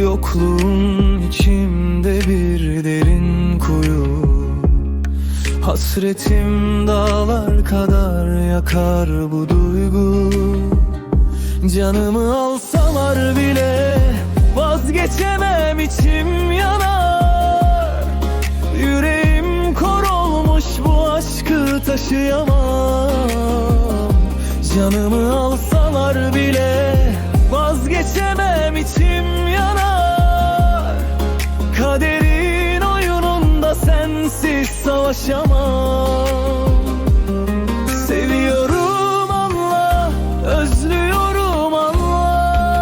Yokluğun içimde bir derin kuyu. Hasretim dağlar kadar yakar bu duygu. Canımı alsalar bile vazgeçemem içim yanar Yüreğim kor olmuş bu aşkı taşıyamam. Canımı alsalar bile vazgeçemem içim sensiz savaşamam. Seviyorum Allah, özlüyorum Allah.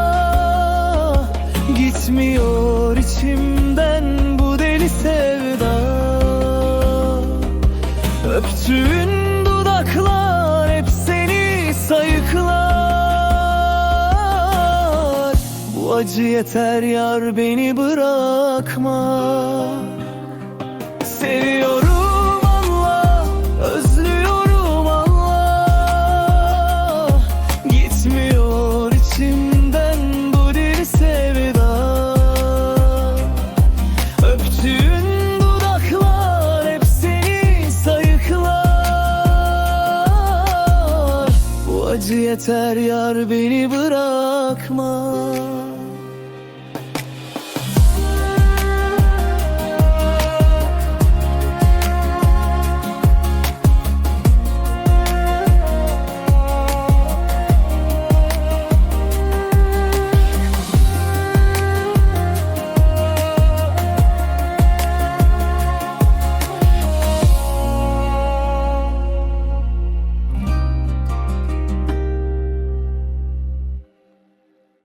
Gitmiyor içimden bu deli sevda. Öptüğün dudaklar hep seni sayıklar. Bu acı yeter yar beni bırakma yeter yar beni bırakma.